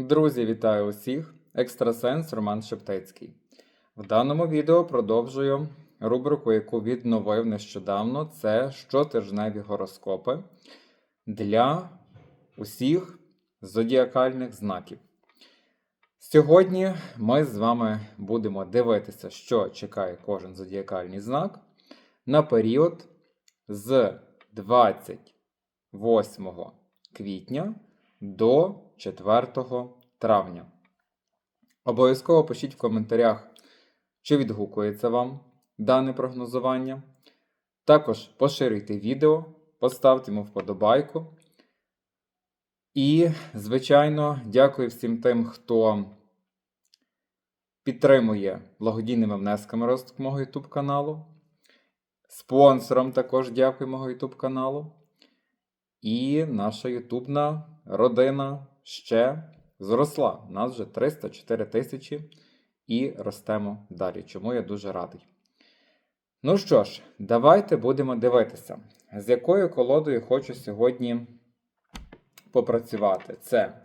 Друзі, вітаю усіх! Екстрасенс Роман Шептицький. В даному відео продовжую рубрику, яку відновив нещодавно. Це щотижневі гороскопи для усіх зодіакальних знаків. Сьогодні ми з вами будемо дивитися, що чекає кожен зодіакальний знак на період з 28 квітня до 4 травня. Обов'язково пишіть в коментарях, чи відгукується вам дане прогнозування. Також поширюйте відео, поставте йому вподобайку. І, звичайно, дякую всім тим, хто підтримує благодійними внесками розвиток мого YouTube каналу. Спонсорам також дякую мого YouTube каналу. І наша ютубна родина ще зросла. У нас вже 304 тисячі і ростемо далі. Чому я дуже радий. Ну що ж, давайте будемо дивитися, з якою колодою хочу сьогодні попрацювати. Це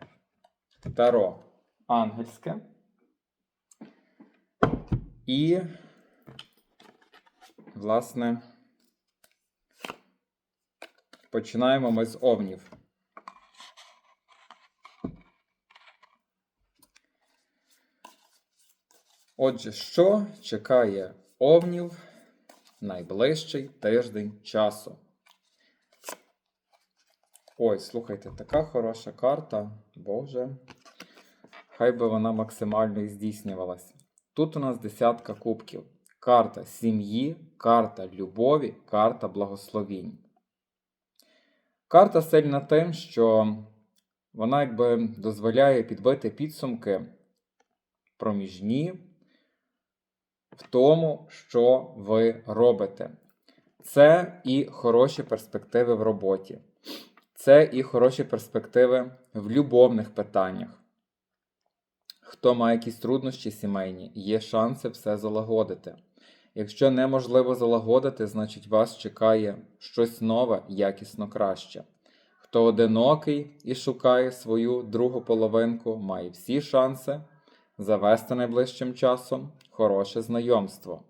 Таро ангельське. І, власне, починаємо ми з овнів. Отже, що чекає овнів найближчий тиждень часу? Ой, слухайте, така хороша карта. Боже. Хай би вона максимально і здійснювалася. Тут у нас десятка кубків. Карта сім'ї, карта любові, карта благословінь. Карта сильна тим, що вона якби дозволяє підбити підсумки проміжні в тому, що ви робите. Це і хороші перспективи в роботі. Це і хороші перспективи в любовних питаннях. Хто має якісь труднощі сімейні, є шанси все залагодити. Якщо неможливо залагодити, значить вас чекає щось нове, якісно краще. Хто одинокий і шукає свою другу половинку, має всі шанси завести найближчим часом хороше знайомство.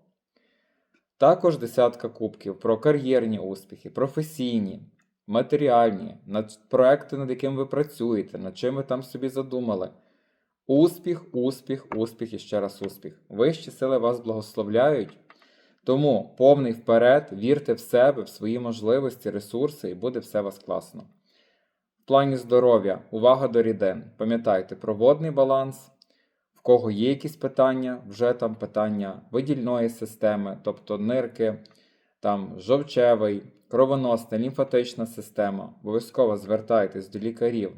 Також десятка кубків про кар'єрні успіхи, професійні, матеріальні, проекти, над якими ви працюєте, над чим ви там собі задумали. Успіх, успіх, успіх і ще раз успіх. Вищі сили вас благословляють. Тому повний вперед, вірте в себе, в свої можливості, ресурси, і буде все у вас класно. В плані здоров'я, увага до рідин. Пам'ятайте, проводний баланс. Кого є якісь питання, вже там питання видільної системи, тобто нирки, там жовчевий, кровоносна, лімфатична система. Обов'язково звертайтесь до лікарів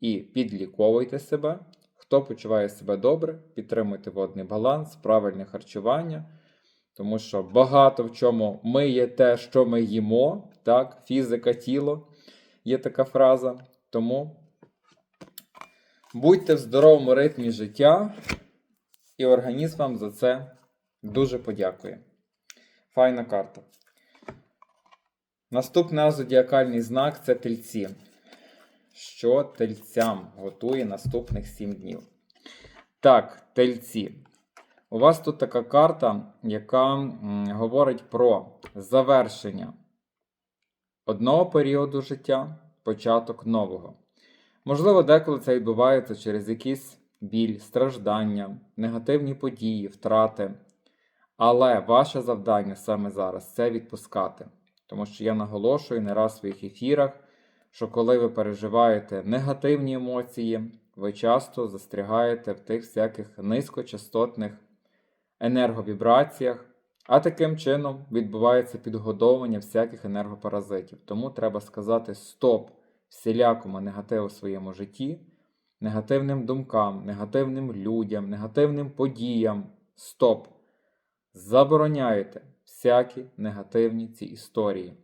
і підліковуйте себе. Хто почуває себе добре, підтримуйте водний баланс, правильне харчування. Тому що багато в чому ми є те, що ми їмо, так, фізика тіло є така фраза. Тому будьте в здоровому ритмі життя, і організм вам за це дуже подякує. Файна карта. Наступний зодіакальний знак це тельці. Що тельцям готує наступних 7 днів? Так, тельці. У вас тут така карта, яка говорить про завершення одного періоду життя, початок нового. Можливо, деколи це відбувається через якийсь біль, страждання, негативні події, втрати. Але ваше завдання саме зараз це відпускати. Тому що я наголошую не раз в своїх ефірах, що коли ви переживаєте негативні емоції, ви часто застрягаєте в тих всяких низькочастотних енерговібраціях, а таким чином відбувається підгодовування всяких енергопаразитів. Тому треба сказати стоп всілякому негативу в своєму житті, негативним думкам, негативним людям, негативним подіям. Стоп! Забороняєте всякі негативні ці історії.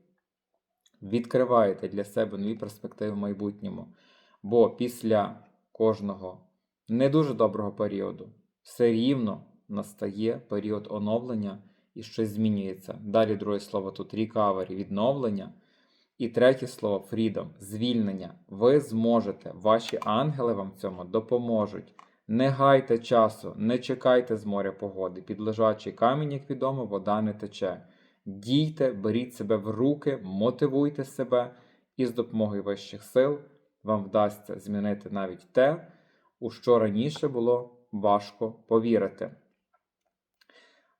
Відкриваєте для себе нові перспективи в майбутньому. Бо після кожного не дуже доброго періоду все рівно настає період оновлення і щось змінюється. Далі друге слово тут recovery, відновлення. І третє слово freedom – звільнення. Ви зможете, ваші ангели вам в цьому допоможуть. Не гайте часу, не чекайте з моря погоди. Під лежачий камінь, як відомо, вода не тече. Дійте, беріть себе в руки, мотивуйте себе, і з допомогою вищих сил вам вдасться змінити навіть те, у що раніше було важко повірити.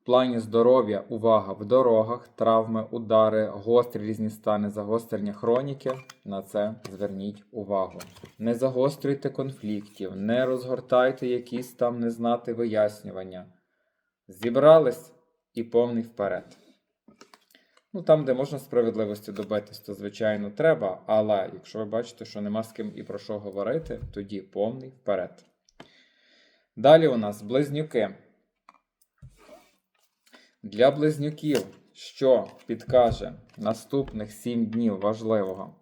Плані здоров'я увага в дорогах, травми, удари, гострі різні стани, загострення хроніки. На це зверніть увагу. Не загострюйте конфліктів, не розгортайте якісь там незнати вияснювання. Зібрались і повний вперед. Ну, там, де можна справедливості добитись, то звичайно треба, але якщо ви бачите, що нема з ким і про що говорити, тоді повний вперед. Далі у нас близнюки. Для близнюків, що підкаже наступних 7 днів важливого.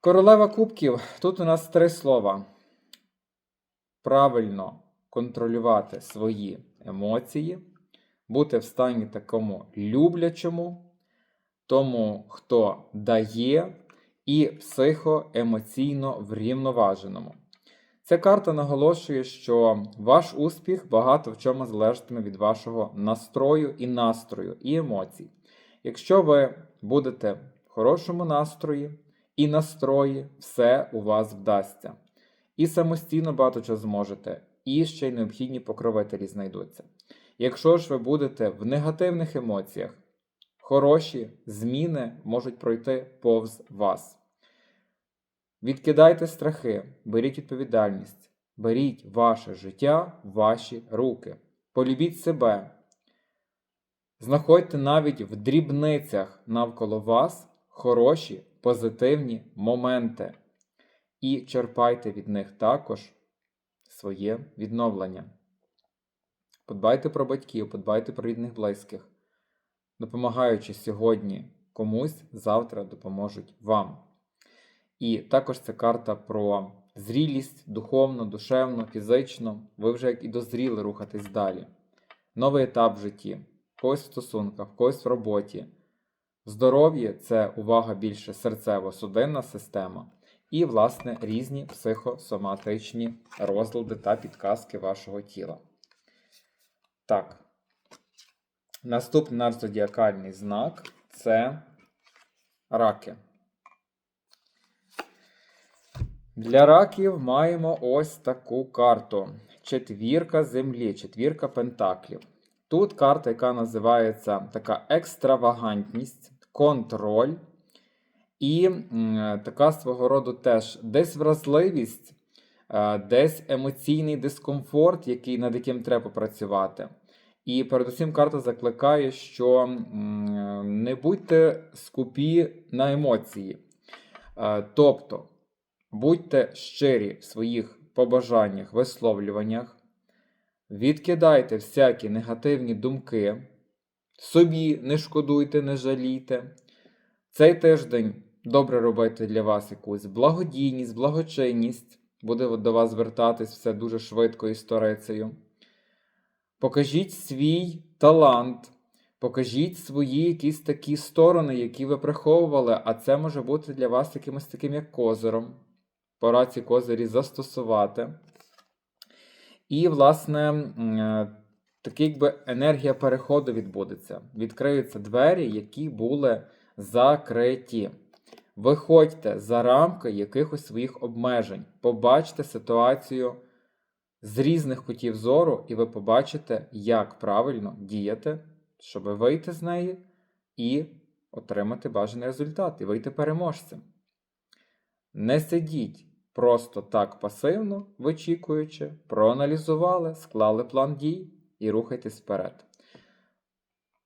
Королева кубків. Тут у нас три слова. Правильно контролювати свої емоції, бути в стані такому люблячому, тому, хто дає, і психоемоційно врівноваженому. Ця карта наголошує, що ваш успіх багато в чому залежатиме від вашого настрою і настрою, і емоцій. Якщо ви будете в хорошому настрої і настрої, все у вас вдасться. І самостійно багато чого зможете, і ще й необхідні покровителі знайдуться. Якщо ж ви будете в негативних емоціях, хороші зміни можуть пройти повз вас. Відкидайте страхи, беріть відповідальність, беріть ваше життя в ваші руки. Полюбіть себе. Знаходьте навіть в дрібницях навколо вас хороші, позитивні моменти. І черпайте від них також своє відновлення. Подбайте про батьків, подбайте про рідних близьких. Допомагаючи сьогодні комусь, завтра допоможуть вам. І також це карта про зрілість духовно, душевно, фізично. Ви вже як і дозріли рухатись далі. Новий етап в житті, в когось в стосунках, в когось в роботі. Здоров'я це увага більше серцево-судинна система. І, власне, різні психосоматичні розлади та підказки вашого тіла. Так. Наступний наш зодіакальний знак це раки. Для раків маємо ось таку карту: четвірка землі, четвірка пентаклів. Тут карта, яка називається така екстравагантність, контроль. І така свого роду теж десь вразливість, е, десь емоційний дискомфорт, який, над яким треба працювати. І передусім карта закликає, що не будьте скупі на емоції. Е, Тобто, будьте щирі в своїх побажаннях, висловлюваннях, відкидайте всякі негативні думки, собі не шкодуйте, не жалійте. Цей тиждень добре робити для вас якусь благодійність, благочинність, буде до вас звертатись все дуже швидко і сторицею. Покажіть свій талант, покажіть свої якісь такі сторони, які ви приховували, а це може бути для вас якимось таким як козиром. Пора ці козирі застосувати. І, власне, е, така якби енергія переходу відбудеться. Відкриються двері, які були закриті. Виходьте за рамки якихось своїх обмежень. Побачте ситуацію з різних кутів зору, і ви побачите, як правильно діяти, щоб вийти з неї і отримати бажаний результат, і вийти переможцем. Не сидіть просто так пасивно, вичікуючи, проаналізували, склали план дій і рухайтесь вперед.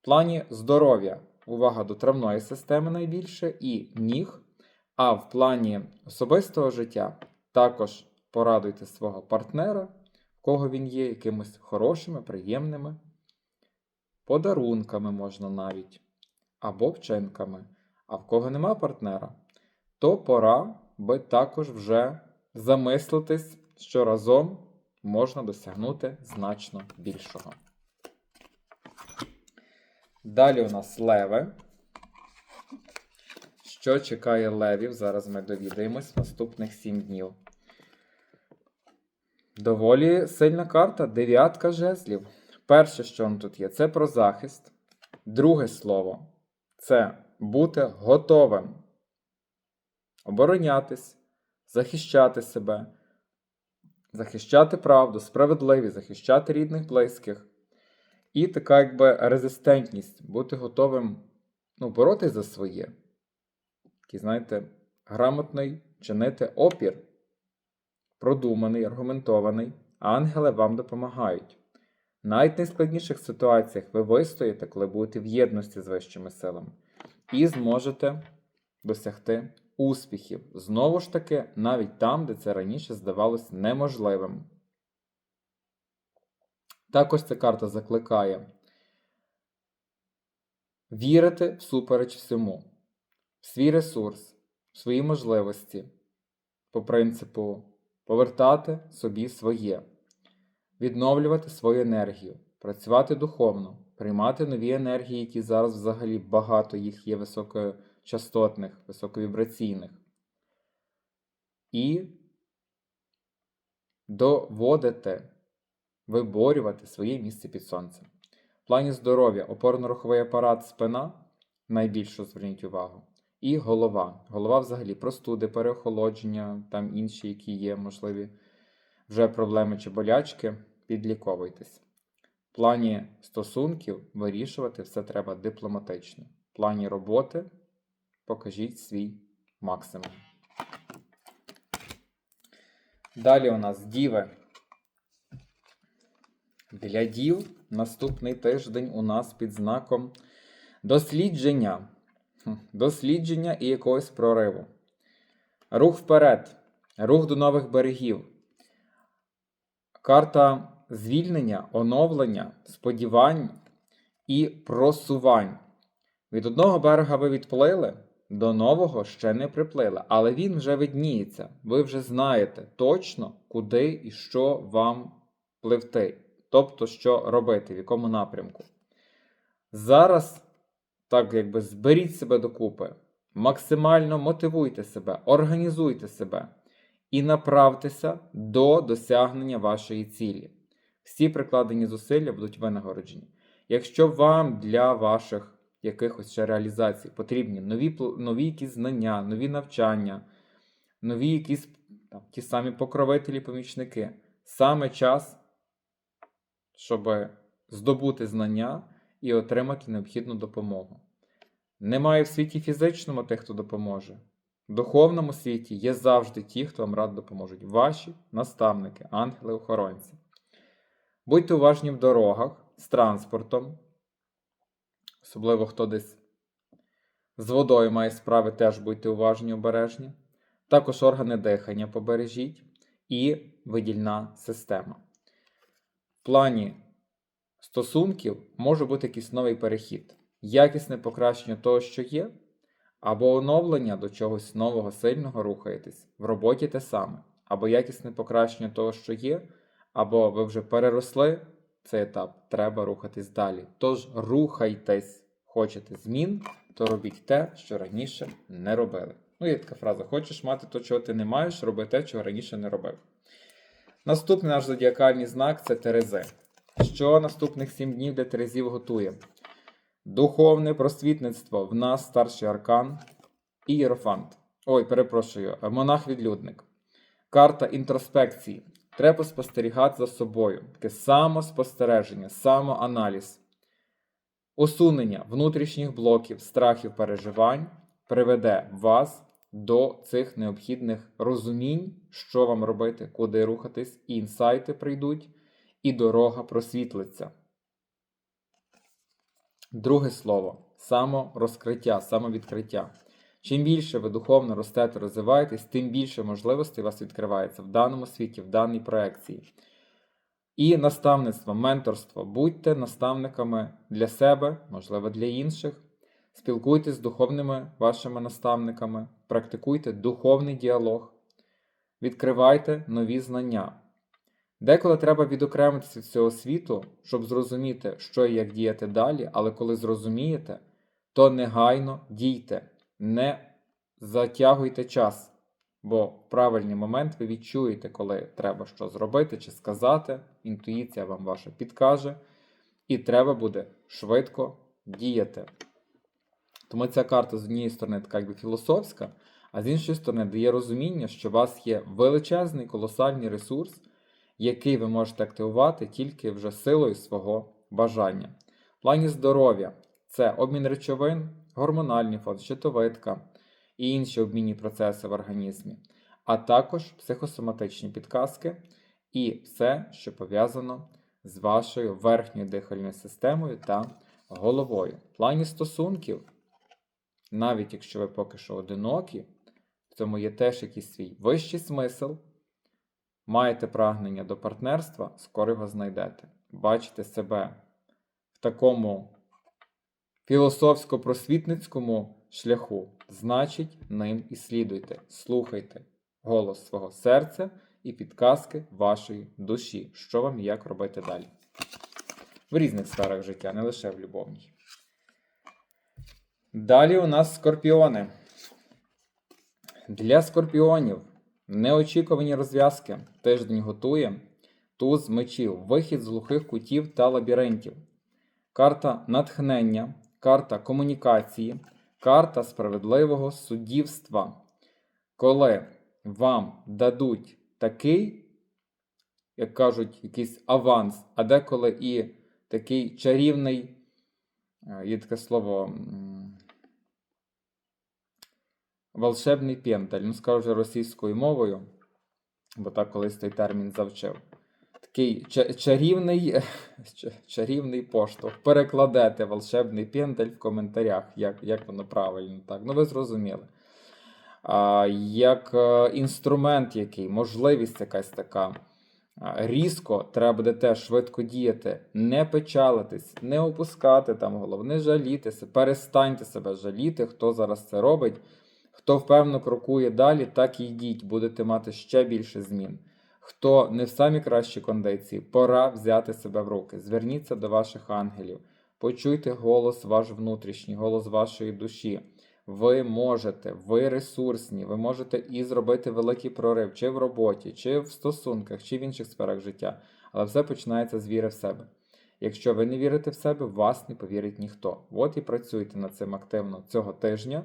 В плані здоров'я увага до травної системи найбільше і ніг. А в плані особистого життя також порадуйте свого партнера, в кого він є, якимось хорошими, приємними, подарунками можна навіть, або вчинками. А в кого нема партнера, то пора би також вже замислитись, що разом можна досягнути значно більшого. Далі у нас леви. Що чекає левів? Зараз ми довідаємось наступних 7 днів. Доволі сильна карта. Дев'ятка жезлів. Перше, що нам тут є, це про захист. Друге слово це бути готовим. Оборонятись, захищати себе, захищати правду, справедливість, захищати рідних, близьких. І така, якби, резистентність, бути готовим ну, боротись за своє. Такий, знаєте, грамотний чинити опір, продуманий, аргументований, ангели вам допомагають. Навіть в найскладніших ситуаціях ви вистоїте, коли будете в єдності з вищими силами, і зможете досягти успіхів. Знову ж таки, навіть там, де це раніше здавалось неможливим. Також ця карта закликає вірити всупереч всьому, в свій ресурс, в свої можливості, по принципу повертати собі своє, відновлювати свою енергію, працювати духовно, приймати нові енергії, які зараз взагалі багато їх є високочастотних, високовібраційних. І доводити, виборювати своє місце під сонцем. В плані здоров'я, опорно-руховий апарат, спина найбільше зверніть увагу. І голова. Голова взагалі простуди, переохолодження, там інші, які є, можливі вже проблеми чи болячки, підліковуйтесь. В плані стосунків вирішувати все треба дипломатично. В плані роботи покажіть свій максимум. Далі у нас діви. Для дів наступний тиждень у нас під знаком дослідження. Дослідження і якогось прориву. Рух вперед. Рух до нових берегів. Карта звільнення, оновлення, сподівань і просувань. Від одного берега ви відплили, до нового ще не приплили, але він вже видніється. Ви вже знаєте точно, куди і що вам пливти. Тобто, що робити, в якому напрямку. Зараз, так якби зберіть себе докупи, максимально мотивуйте себе, організуйте себе і направтеся до досягнення вашої цілі. Всі прикладені зусилля будуть винагороджені. Якщо вам для ваших якихось ще реалізацій потрібні нові, нові якісь знання, нові навчання, нові якісь там, ті самі покровителі, помічники, саме час щоб здобути знання і отримати необхідну допомогу. Немає в світі фізичному тих, хто допоможе. В духовному світі є завжди ті, хто вам рад допоможуть. Ваші наставники, ангели-охоронці. Будьте уважні в дорогах з транспортом, особливо хто десь з водою має справи, теж будьте уважні, обережні. Також органи дихання побережіть і видільна система. В плані стосунків може бути якийсь новий перехід, якісне покращення того, що є, або оновлення до чогось нового, сильного рухаєтесь. В роботі те саме, або якісне покращення того, що є, або ви вже переросли цей етап, треба рухатись далі. Тож рухайтесь, хочете змін, то робіть те, що раніше не робили. Ну, є така фраза: хочеш мати то, чого ти не маєш, роби те, чого раніше не робив. Наступний наш зодіакальний знак це Терези. Що наступних сім днів для Терезів готує? Духовне просвітництво. В нас старший аркан і Єрофант. Ой, перепрошую, монах-відлюдник. Карта інтроспекції. Треба спостерігати за собою. Таке самоспостереження, самоаналіз. Усунення внутрішніх блоків, страхів, переживань приведе вас до цих необхідних розумінь, що вам робити, куди рухатись, і інсайти прийдуть, і дорога просвітлиться. Друге слово саморозкриття, самовідкриття. Чим більше ви духовно ростете, розвиваєтесь, тим більше можливостей у вас відкривається в даному світі, в даній проекції. І наставництво, менторство. Будьте наставниками для себе, можливо, для інших. Спілкуйтесь з духовними вашими наставниками, практикуйте духовний діалог, відкривайте нові знання. Деколи треба відокремитися від цього світу, щоб зрозуміти, що і як діяти далі, але коли зрозумієте, то негайно дійте, не затягуйте час, бо в правильний момент ви відчуєте, коли треба що зробити чи сказати. Інтуїція вам ваша підкаже, і треба буде швидко діяти. Тому ця карта з однієї сторони така якби філософська, а з іншої сторони дає розуміння, що у вас є величезний колосальний ресурс, який ви можете активувати тільки вже силою свого бажання. В плані здоров'я це обмін речовин, гормональний фон, щитовидка і інші обмінні процеси в організмі, а також психосоматичні підказки і все, що пов'язано з вашою верхньою дихальною системою та головою. В плані стосунків, навіть якщо ви поки що одинокі, в цьому є теж якийсь свій вищий смисл. Маєте прагнення до партнерства, скоро його знайдете. Бачите себе в такому філософсько-просвітницькому шляху, значить, ним і слідуйте. Слухайте голос свого серця і підказки вашої душі, що вам і як робити далі. В різних сферах життя, не лише в любовній. Далі у нас скорпіони. Для скорпіонів неочікувані розв'язки. Тиждень готує туз мечів, вихід з глухих кутів та лабіринтів. Карта натхнення, карта комунікації, карта справедливого суддівства. Коли вам дадуть такий, як кажуть, якийсь аванс, а деколи і такий чарівний, е, є таке слово. Волшебний пенталь, ну скажу вже російською мовою, бо так колись той термін завчив. Такий чарівний, чарівний поштовх. Перекладете волшебний пенталь в коментарях, як, як воно правильно. так. Ну, ви зрозуміли. А, як е, інструмент, який, можливість якась така. Різко треба буде теж швидко діяти, не печалитись, не опускати там голову, не жалітися, перестаньте себе жаліти, хто зараз це робить. Хто впевнено крокує далі, так і йдіть, будете мати ще більше змін. Хто не в самі кращі кондиції, пора взяти себе в руки. Зверніться до ваших ангелів, почуйте голос ваш внутрішній, голос вашої душі. Ви можете, ви ресурсні, ви можете і зробити великий прорив чи в роботі, чи в стосунках, чи в інших сферах життя. Але все починається з віри в себе. Якщо ви не вірите в себе, вас не повірить ніхто. От і працюйте над цим активно цього тижня.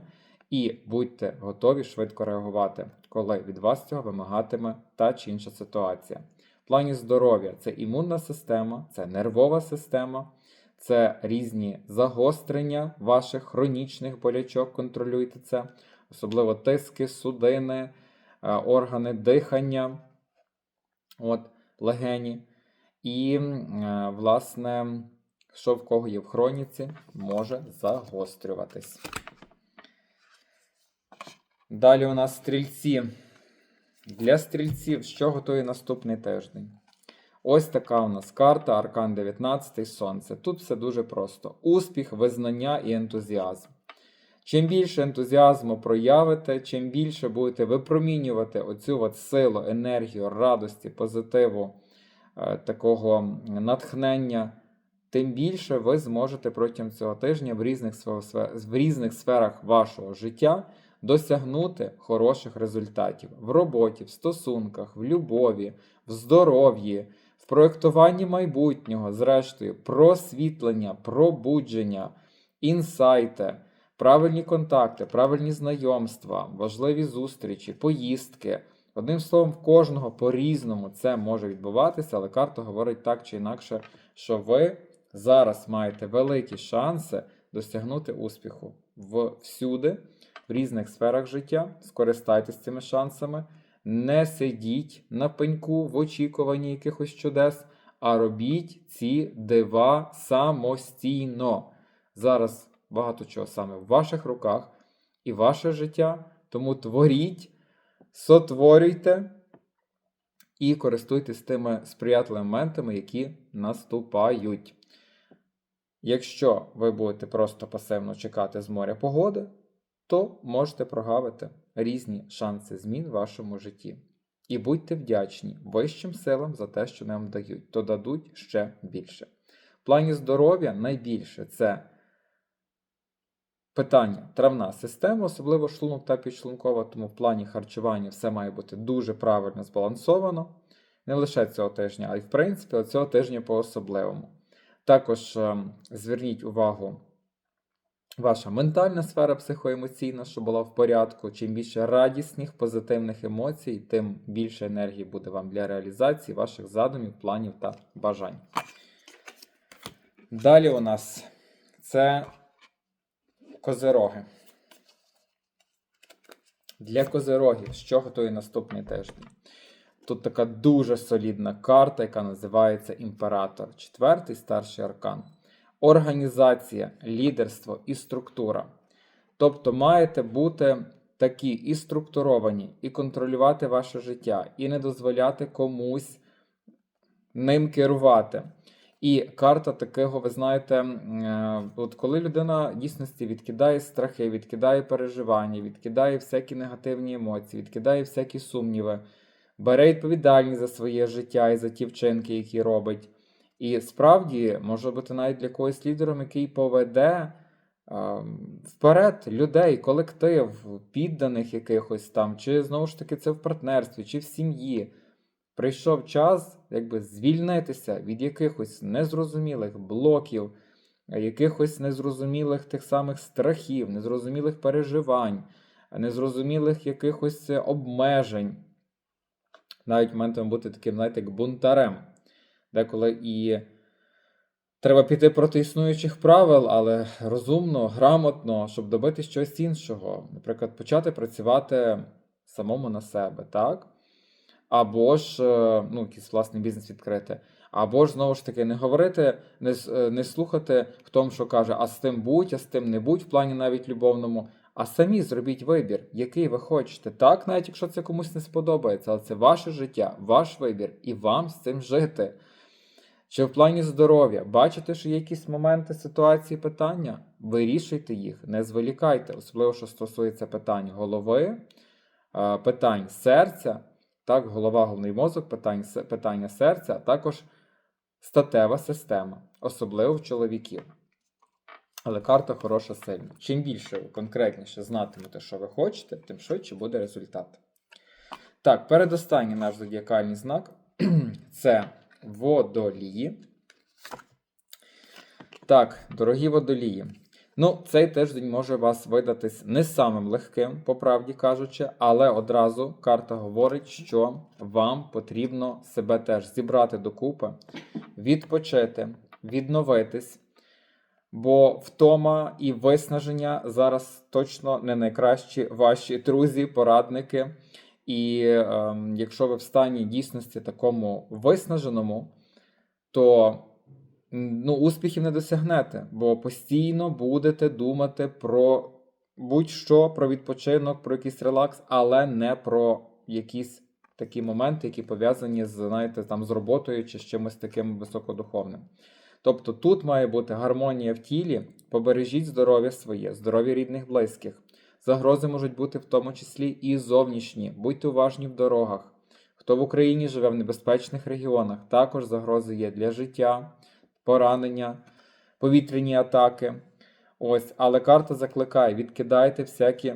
І будьте готові швидко реагувати, коли від вас цього вимагатиме та чи інша ситуація. В плані здоров'я це імунна система, це нервова система, це різні загострення ваших хронічних болячок, контролюйте це, особливо тиски, судини, е, органи дихання, от, легені. І, е, власне, що в кого є в хроніці, може загострюватись. Далі у нас стрільці. Для стрільців, що готує наступний тиждень? Ось така у нас карта Аркан 19 Сонце. Тут все дуже просто: успіх, визнання і ентузіазм. Чим більше ентузіазму проявите, чим більше будете випромінювати оцю от силу, енергію, радості, позитиву, е, такого натхнення, тим більше ви зможете протягом цього тижня в різних, в різних сферах вашого життя досягнути хороших результатів в роботі, в стосунках, в любові, в здоров'ї, в проєктуванні майбутнього, зрештою, просвітлення, пробудження, інсайти, правильні контакти, правильні знайомства, важливі зустрічі, поїздки. Одним словом, в кожного по-різному це може відбуватися, але карта говорить так чи інакше, що ви зараз маєте великі шанси досягнути успіху всюди в різних сферах життя. Скористайтесь цими шансами. Не сидіть на пеньку в очікуванні якихось чудес, а робіть ці дива самостійно. Зараз багато чого саме в ваших руках і ваше життя. Тому творіть, сотворюйте і користуйтесь тими сприятливими моментами, які наступають. Якщо ви будете просто пасивно чекати з моря погоди, то можете прогавити різні шанси змін в вашому житті. І будьте вдячні вищим силам за те, що нам дають, то дадуть ще більше. В плані здоров'я найбільше це Питання: травна система, особливо шлунок та підшлункова, тому в плані харчування все має бути дуже правильно збалансовано. Не лише цього тижня, а й в принципі цього тижня по-особливому. Також ем, зверніть увагу, ваша ментальна сфера психоемоційна, щоб була в порядку. Чим більше радісних, позитивних емоцій, тим більше енергії буде вам для реалізації ваших задумів, планів та бажань. Далі у нас це козероги. Для козерогів, що готує наступний тиждень? Тут така дуже солідна карта, яка називається Імператор. Четвертий старший аркан. Організація, лідерство і структура. Тобто маєте бути такі і структуровані, і контролювати ваше життя, і не дозволяти комусь ним керувати. І карта такого, ви знаєте, е, от коли людина дійсності відкидає страхи, відкидає переживання, відкидає всякі негативні емоції, відкидає всякі сумніви, бере відповідальність за своє життя і за ті вчинки, які робить. І справді може бути навіть для когось лідером, який поведе е, вперед людей, колектив, підданих якихось там, чи знову ж таки це в партнерстві, чи в сім'ї. Прийшов час якби звільнитися від якихось незрозумілих блоків, якихось незрозумілих тих самих страхів, незрозумілих переживань, незрозумілих якихось обмежень. Навіть моментом бути таким, знаєте, як бунтарем, деколи і треба піти проти існуючих правил, але розумно, грамотно, щоб добити щось іншого. Наприклад, почати працювати самому на себе, так? або ж е, ну, якийсь власний бізнес відкрити. Або ж знову ж таки не говорити, не, е, не слухати тому, що каже, а з тим будь, а з тим не будь в плані навіть любовному. А самі зробіть вибір, який ви хочете. Так, навіть якщо це комусь не сподобається, але це ваше життя, ваш вибір, і вам з цим жити. Чи в плані здоров'я бачите, що є якісь моменти ситуації питання? Вирішуйте їх, не зволікайте, особливо що стосується питань голови, питань серця, так, голова, головний мозок, питань, питання серця, а також статева система, особливо в чоловіків. Але карта хороша сильна. Чим більше ви конкретніше знатимете, що ви хочете, тим швидше буде результат. Так, передостанній наш зодіакальний знак це водолії. Так, дорогі водолії. Ну, цей тиждень може вас видатись не самим легким, по правді кажучи, але одразу карта говорить, що вам потрібно себе теж зібрати докупи, відпочити, відновитись. Бо втома і виснаження зараз точно не найкращі ваші друзі, порадники. І ем, якщо ви в стані дійсності такому виснаженому, то ну, успіхів не досягнете, бо постійно будете думати про будь-що, про відпочинок, про якийсь релакс, але не про якісь такі моменти, які пов'язані з, знаєте, там, з роботою чи з чимось таким високодуховним. Тобто тут має бути гармонія в тілі, побережіть здоров'я своє, здоров'я рідних близьких. Загрози можуть бути в тому числі і зовнішні. Будьте уважні в дорогах. Хто в Україні живе в небезпечних регіонах, також загрози є для життя, поранення, повітряні атаки. Ось, але карта закликає: відкидайте всякі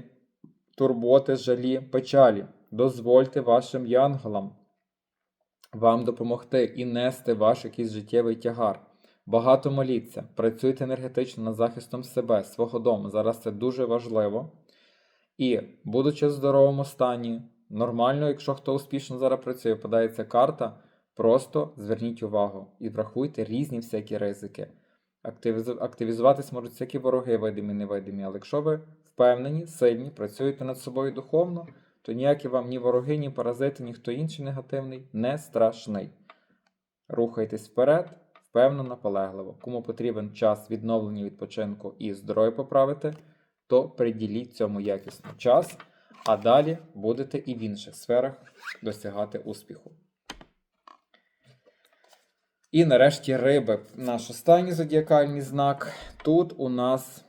турботи, жалі, печалі. Дозвольте вашим янголам вам допомогти і нести ваш якийсь життєвий тягар. Багато моліться, працюйте енергетично над захистом себе, свого дому. Зараз це дуже важливо. І, будучи в здоровому стані, нормально, якщо хто успішно зараз працює, подається карта, просто зверніть увагу і врахуйте різні всякі ризики. Активізуватись можуть всякі вороги, видимі, невидимі, але якщо ви впевнені, сильні, працюєте над собою духовно, то ніякі вам ні вороги, ні паразити, ні хто інший негативний не страшний. Рухайтесь вперед, впевнено, наполегливо. Кому потрібен час відновлення відпочинку і здоров'я поправити, то приділіть цьому якісно час, а далі будете і в інших сферах досягати успіху. І нарешті риби. Наш останній зодіакальний знак. Тут у нас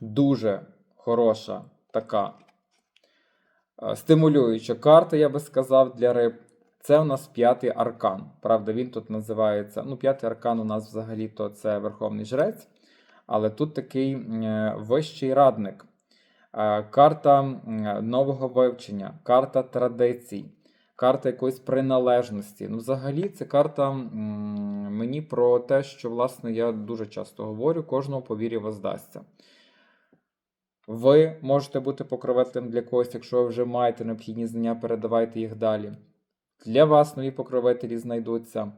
дуже хороша така е, стимулююча карта, я би сказав, для риб. Це у нас п'ятий аркан. Правда, він тут називається. Ну, п'ятий аркан у нас взагалі-то це Верховний Жрець. Але тут такий е, вищий радник, е, карта нового вивчення, карта традицій, карта якоїсь приналежності. Ну, взагалі, це карта мені про те, що, власне, я дуже часто говорю, кожному по вірі воздасться. Ви можете бути покровителем для когось, якщо ви вже маєте необхідні знання, передавайте їх далі. Для вас нові покровителі знайдуться.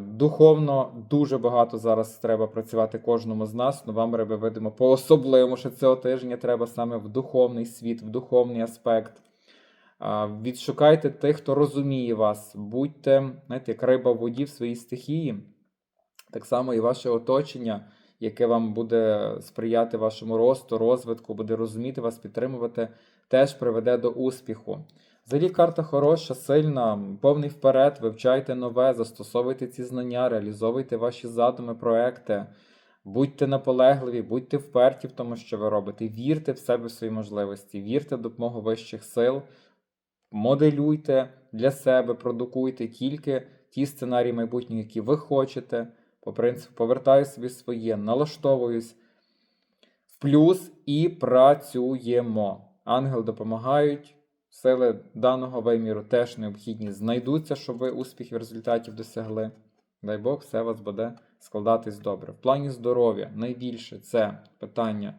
Духовно дуже багато зараз треба працювати кожному з нас. Ну, вам видимо по-особливому, що цього тижня треба саме в духовний світ, в духовний аспект. Відшукайте тих, хто розуміє вас. Будьте, знаєте, як риба в воді в своїй стихії. Так само і ваше оточення, яке вам буде сприяти вашому росту, розвитку, буде розуміти вас, підтримувати, теж приведе до успіху. Взагалі карта хороша, сильна, повний вперед, вивчайте нове, застосовуйте ці знання, реалізовуйте ваші задуми, проекти, будьте наполегливі, будьте вперті в тому, що ви робите. Вірте в себе в свої можливості, вірте в допомогу вищих сил, моделюйте для себе, продукуйте тільки ті сценарії майбутнього, які ви хочете. По принципу, повертаю собі своє, налаштовуюсь в плюс і працюємо. Ангели допомагають. Сили даного виміру теж необхідні знайдуться, щоб ви успіхів результатів досягли. Дай Бог, все вас буде складатись добре. В плані здоров'я найбільше це питання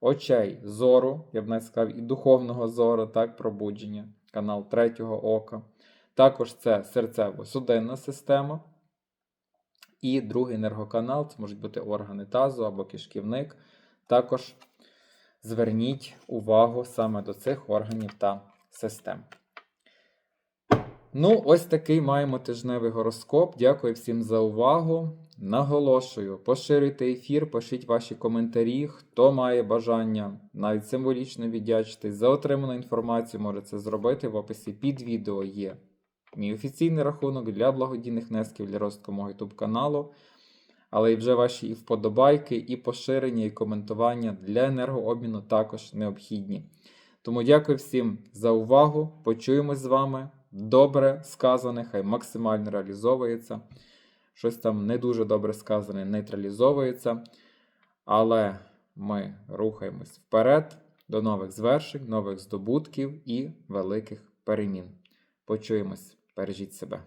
очей, зору, я б навіть сказав, і духовного зору, так, пробудження, канал третього ока. Також це серцево-судинна система. І другий енергоканал це можуть бути органи тазу або кишківник. Також зверніть увагу саме до цих органів та систем. Ну, ось такий маємо тижневий гороскоп. Дякую всім за увагу. Наголошую, поширюйте ефір, пишіть ваші коментарі. Хто має бажання навіть символічно віддячитись за отриману інформацію, може це зробити. В описі під відео є мій офіційний рахунок для благодійних внесків для розвитку мого YouTube каналу. Але і вже ваші і вподобайки, і поширення, і коментування для енергообміну також необхідні. Тому дякую всім за увагу. Почуємось з вами. Добре сказане, хай максимально реалізовується. Щось там не дуже добре сказане, нейтралізовується. Але ми рухаємось вперед до нових звершень, нових здобутків і великих перемін. Почуємось, бережіть себе.